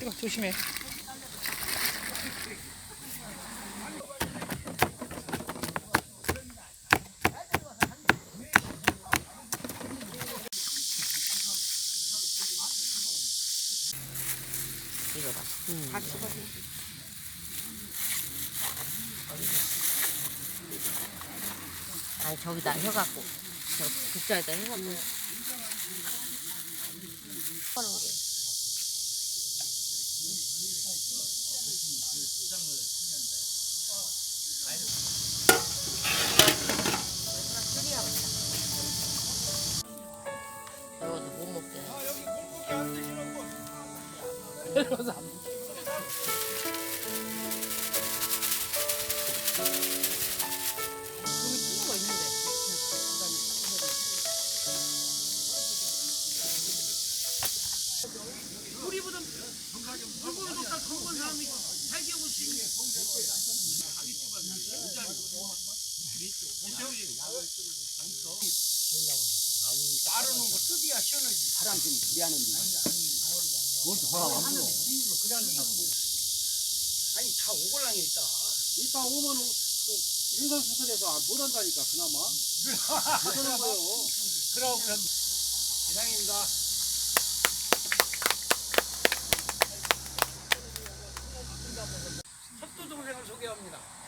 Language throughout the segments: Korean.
뜨거 조심해. 이거 봐. 다 집어. 아니 저기다 해갖고 저 국자에다 해갖고 하 여기 친구가 있는데. 사람 좀 무리하는데. 아니 다 오골랑에 있다. 이따 오면은 또 윤선수설에서 못 한다니까 그나마. 못 하는 거요. 그럼 그럼. 이상입니다. 첫두 동생을 소개합니다.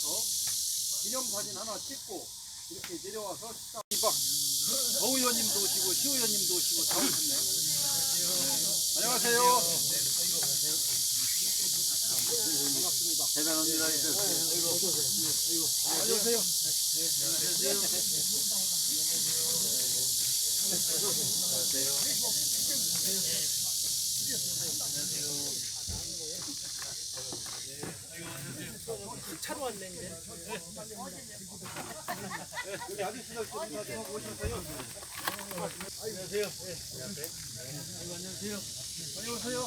올라가서 기념사진 하나 찍고 이렇게 내려와서 식당 막더 의원님도 오시고 시 의원님도 오시고 다 오셨네. 안녕하세요. 반갑습니다. 대단합니다. 안녕하세요. 차로 왔네 이제. 우리 좀 하고 오셨어요? 안녕하세요. 안녕하세요. 안녕하세요.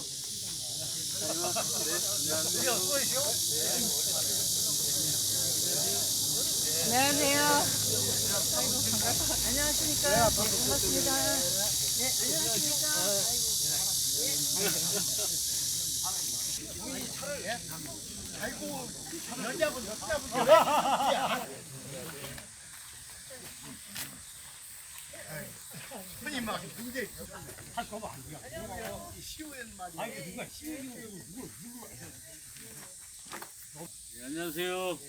안녕하세요. 아이고 반갑다. 안녕하십니까. 네, 반갑습니다. 네, 안녕하십니까. 네, 안녕하세요.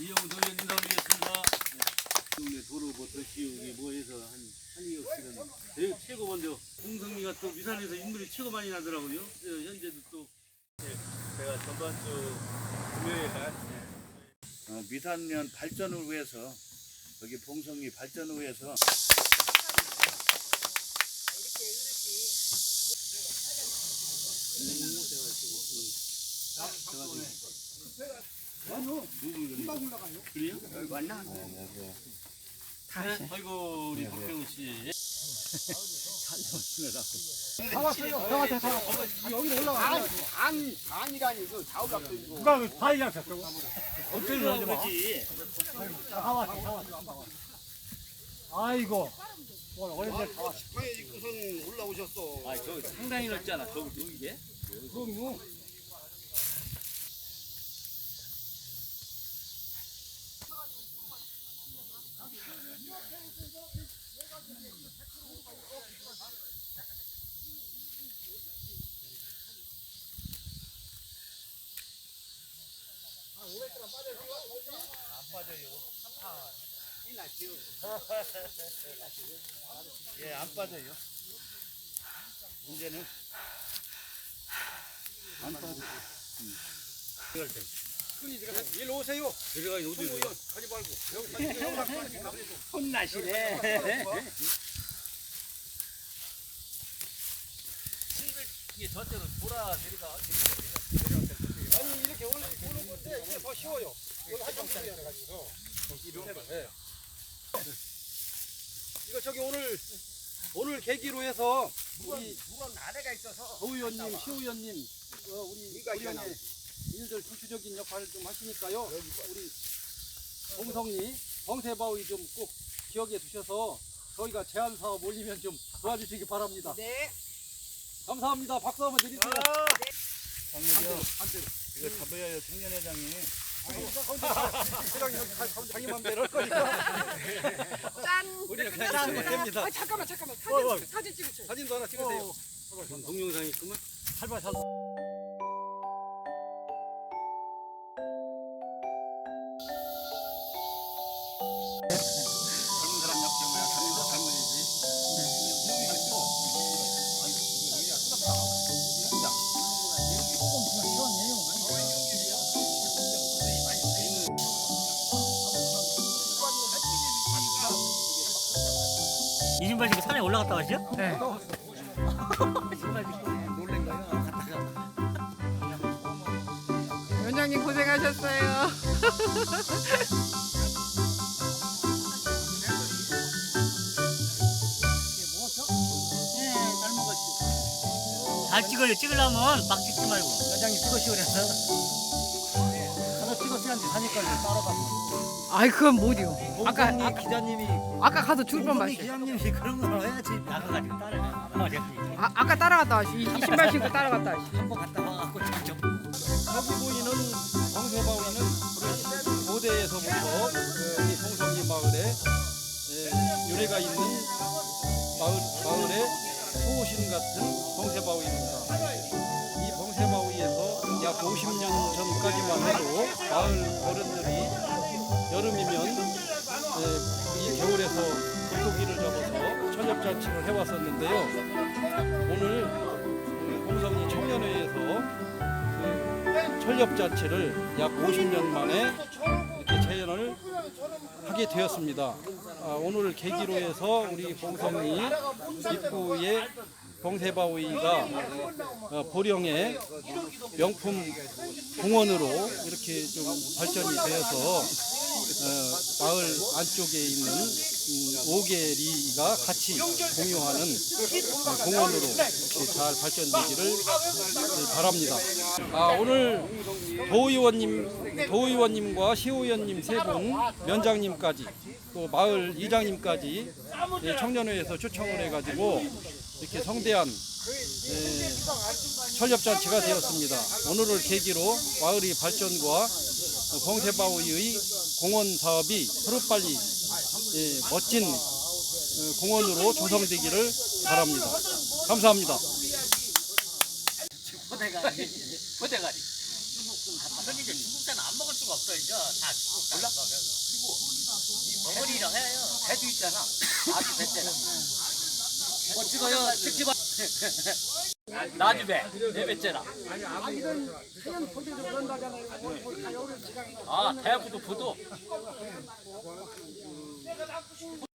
이영우 도의원 인사드리겠습니다. 동네 도로부터 시우기 뭐 해서 한 한이 없이는 대최고 먼저 홍성리가 또 미산에서 인물이 최고 많이 나더라고요. 현재도 또 제가 전반주 금요일 날 어, 미산면 발전을 위해서 여기 봉성리 발전을 위해서 그래요? 네, 아이고 우리 박병우 씨. 왔어요. 다 왔어요. 여기 올라가. 안, 아니라니, 그 좌우락도. 누가 다이랑 쳤다고? 어떻게 하는 거지? 다 왔어, 다 왔어. 아이고. 오늘 어린이들 다. 방에 구선 올라오셨어. 아, 저 상당히 넓잖아. 저기 이게. 그럼요. 예, 안 빠져요. 문제는 안 떠도 들어갈 때. 들어가. 일로 오세요. 들어가기 어디 손? 가지 말고 여기 혼나시네. 이게 저쪽으로 돌아 내려가. 아니 이렇게 오는 건데 이게 더 쉬워요. 오늘 한정 짜리 가지고 예. 이거 저기 오늘 오늘 계기로 해서 우리 물은 아래가 있어서. 도 의원님, 시 의원님, 어, 우리 의원의 일들 주주적인 역할을 좀 하시니까요. 우리 봉성리 봉세바위 좀 꼭 기억해 두셔서 저희가 제안 사업 올리면 좀 도와주시기 바랍니다. 네. 감사합니다. 박수 한번 드리세요. 장례죠. 한대로. 이거 잡아야요 청년회장이. 회장님 자기 맘대로 할 거니까 짠. 우리는 그냥 하면 됩니다. 아 잠깐만 잠깐만 사진 사진 찍으세요. 사진도 하나 찍으세요. 동영상 있구만. 살바 살. 이진발 씨 산에 올라갔다 왔죠? 네. 원장님 고생하셨어요. 잘 찍어요. 찍으려면 막 찍지 말고. 회장님 찍으시오 그래서. 하나 찍었어야지 사니까 따라가고. 아이 그건 못이요. 아까 아까 기자님이 아까 가서 죽을 뻔봤어요. 기자님이 그런 걸 해야지 나가가지고 따라가. 아 아까 따라갔다 왔지. 이, 이 신발 신고 따라갔다 왔지. 한번 갔다 와갖고 좀 여기 보이는 광세바위는 우리 고대에서부터 그 우리 송성리 마을에 예, 유래가 있는 마을, 마을의 수호신 같은 봉세바위입니다. 이 봉세바위에서 약 50년 전까지만 해도 마을 어른들이 여름이면 예, 이 겨울에서 물고기를 잡아서 저녁잔치를 해왔었는데요. 오늘 그 공성리 청년회에서 그 철렵잔치를 약 50년 만에 이렇게 재현을 하게 되었습니다. 아, 오늘 계기로 해서 우리 봉성리 입구에 봉세바위가 어, 보령의 명품 공원으로 이렇게 좀 발전이 되어서 어, 마을 안쪽에 있는 음, 오계리가 같이 공유하는 어, 공원으로 이렇게 잘 발전되기를 네, 바랍니다. 아, 오늘 도의원님, 도의원님과 시의원님 세 분, 면장님까지 또 마을 이장님까지 예, 청년회에서 초청을 해가지고 이렇게 성대한 예, 철렵잔치가 되었습니다. 오늘을 계기로 마을의 발전과 봉세바위의 공원 사업이 하루빨리 예, 멋진 어, 공원으로 조성되기를 바랍니다. 감사합니다. 포대가리. 포대가리. 근데 이제 중국산은 안 먹을 수가 없어 이제 다 중국산. 몰라? 어머니랑 해요. 배도 있잖아. 아주 배때라. 뭐 찍어요. 찍지 마. 나주 배. 내 배째라. 아 대부도 부도.